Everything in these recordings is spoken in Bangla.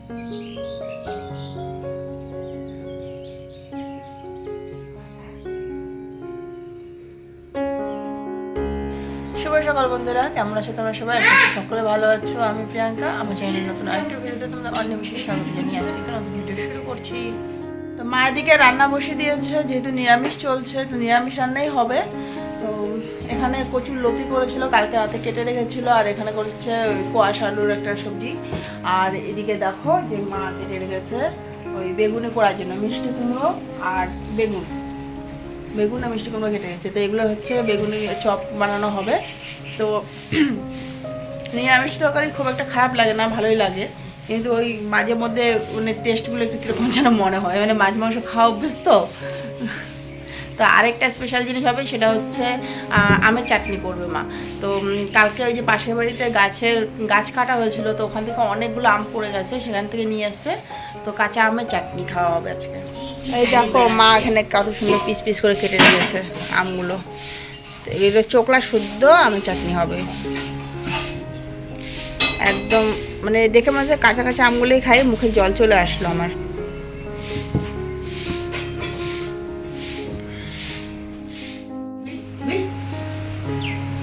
শুভ সকাল বন্ধুরা, কেমন আছো তোমরা সবাই? সকলে ভালো আছো। আমি প্রিয়াঙ্কা, আমার চ্যানেলের নতুন আরেকটা ভিডিওতে তোমরা অন্য বিশেষ স্বাগত জানিয়ে আজকে একটা নতুন ভিডিও শুরু করছি। তো মায়ের দিকে রান্না বসে দিয়েছে, যেহেতু নিরামিষ চলছে, তো নিরামিষ রান্নাই হবে। এখানে কচুর লতি করেছিল, কালকে রাতে কেটে রেখেছিল, আর এখানে করেছে কোয়াশ আলুর একটা সবজি। আর এদিকে দেখো যে মা কেটে রেখেছে ওই বেগুনে করার জন্য, মিষ্টি কুমড়ো আর বেগুন। বেগুন আর মিষ্টি কুমড়ো কেটে রেখেছে। তো এগুলো হচ্ছে বেগুনি চপ বানানো হবে। তো নিরামিষ তরকারি খুব একটা খারাপ লাগে না, ভালোই লাগে। কিন্তু ওই মাঝে মধ্যে মানে টেস্টগুলো একটু কীরকম যেন মনে হয়। মানে মাছ মাংস খাওয়া অভ্যেস তো তো আরেকটা স্পেশাল জিনিস হবে, সেটা হচ্ছে আমের চাটনি করবে মা। তো কালকে ওই যে পাশের বাড়িতে গাছের, গাছ কাটা হয়েছিল, তো ওখান থেকে অনেকগুলো আম পড়ে গেছে, সেখান থেকে নিয়ে এসছে। তো কাঁচা আমের চাটনি খাওয়া হবে আজকে। এই দেখো, মা এখানে কত সুন্দর পিস পিস করে কেটে রেখেছে আমগুলো। তো এগুলো চোকলা শুদ্ধ আমের চাটনি হবে। একদম মানে দেখে মনে হচ্ছে কাঁচা কাঁচা আমগুলোই খাই, মুখে জল চলে আসলো আমার।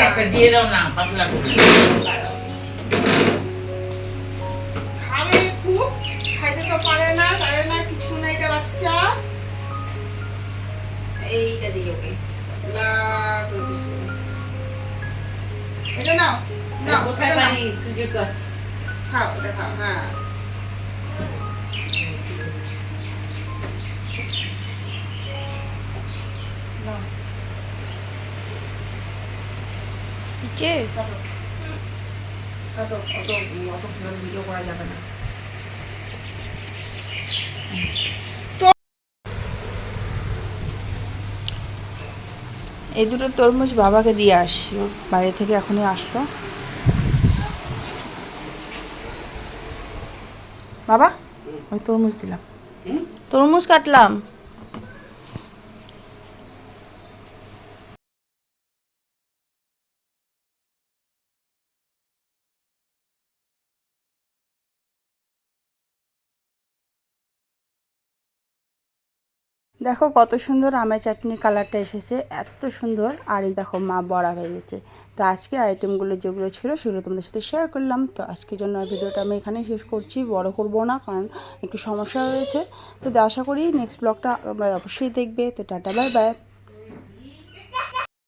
একটা দিয়ে দাও না পাতলা করে। খাবে খুব খাইতে তো পারে না পারে না কিছু না এটা বাচ্চা। এইটা ওকে। পাতলা করে এটা নাও নাও কোথায় পারি? তুই খাও এটা খাও হ্যাঁ। কাটো। কাটো, অত অত ভিডিও করা যাবে না এই দুটো তরমুজ বাবাকে দিয়ে আসি। বাইরে থেকে এখনই আসলো। বাবা ওই তরমুজ দিলাম। তরমুজ কাটলাম। দেখো কত সুন্দর আমের চাটনির কালারটা এসেছে, এত সুন্দর। আর এই দেখো মা বড়া হয়ে গেছে তো আজকে আইটেমগুলো যেগুলো ছিল সেগুলো তোমাদের সাথে শেয়ার করলাম। তো আজকের জন্য ভিডিওটা আমি এখানেই শেষ করছি। বড় করব না, কারণ একটু সমস্যা হয়েছে তো আশা করি নেক্সট ব্লগটা আমরা অবশ্যই দেখবে। তো টাটা বাই বাই